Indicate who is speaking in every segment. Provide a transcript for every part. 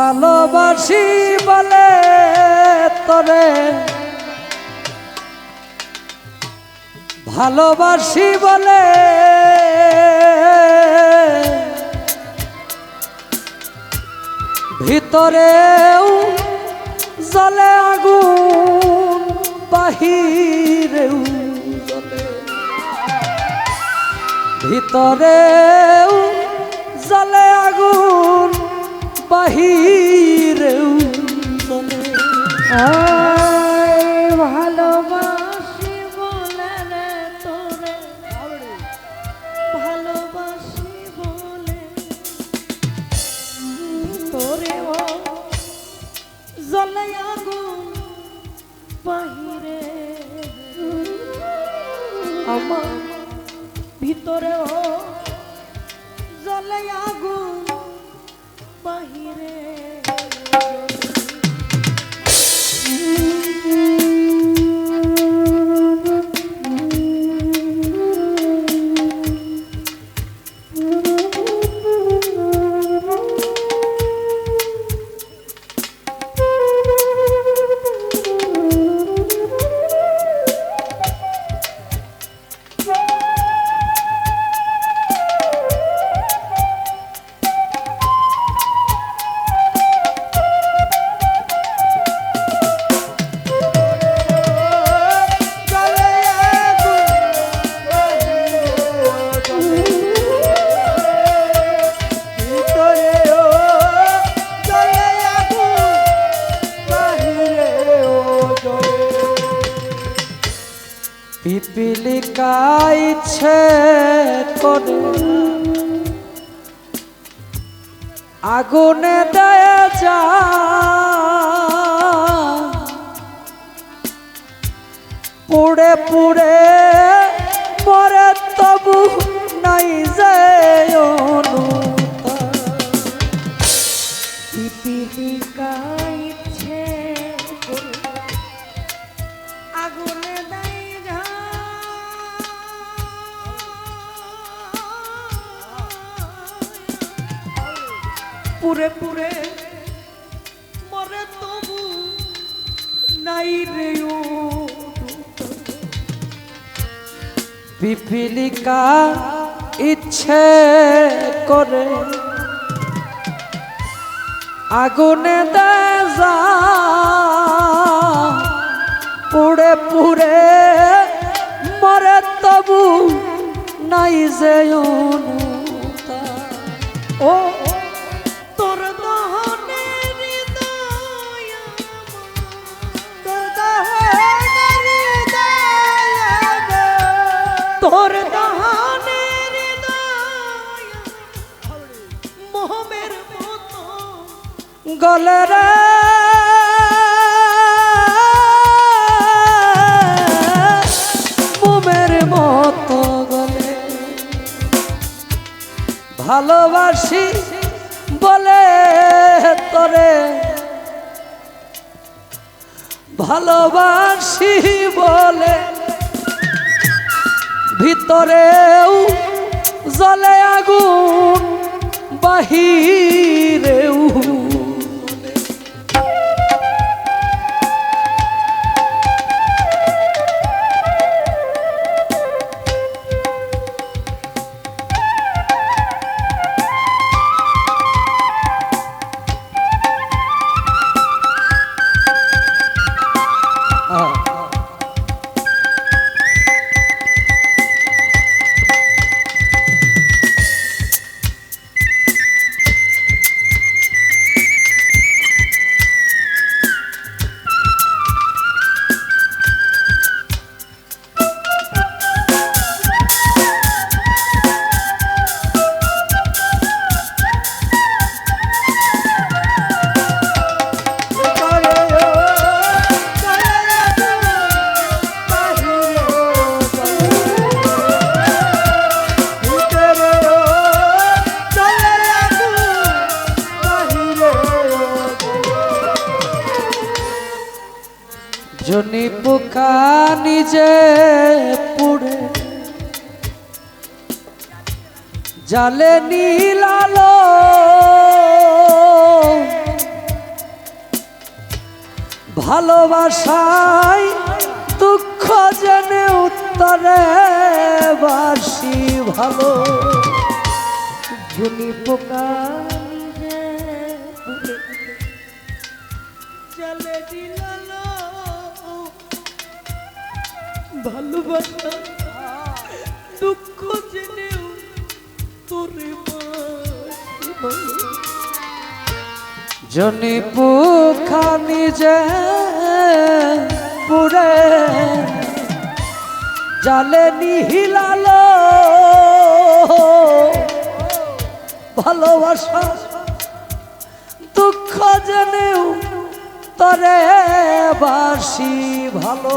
Speaker 1: ভালোবাসি বলে তরে। ভালোবাসি বলে ভিতরেও জলে আগুন বাহিরেও জলে। ভিতরেও জলে আগুন জলে
Speaker 2: আগুন বাহিরে। আমার ভিতরে ও জলে আগুন বাহিরে।
Speaker 1: ইচ্ছে করে। আগুনে দেয় যা। পুড়ে পুড়ে
Speaker 2: পুরে পুরে মরে তবু নাই রে ও
Speaker 1: পিপিলিকা ইচ্ছে করে আগুনে দেয় যা পুড়ে পুড়ে মরে তবু নাই যে অনুতাপ।
Speaker 2: ও
Speaker 1: গলে রে। মোমের মতো গলে। ভালোবাসি বলে তরে। ভালোবাসি বলে ভিতরেও জলে আগুন বাহিরেও জনি পোকা নিজে পুড়ে। জালে নীলালো ভালোবাসায় দুঃখ জেনে উত্তরে বাসি ভালো। জুনি পোকা
Speaker 2: জলে দিলালো ভালোবাসা, দুঃখ জেনেও তোরে
Speaker 1: জনি পোখা নিজে পুরে জালে নিহিলালো ভালোবাসা, দুঃখ জেনেও তরে বাসি ভালো।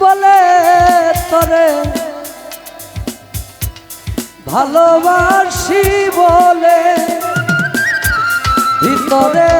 Speaker 1: বলে তরে। ভালোবাসি বলে ভিতরে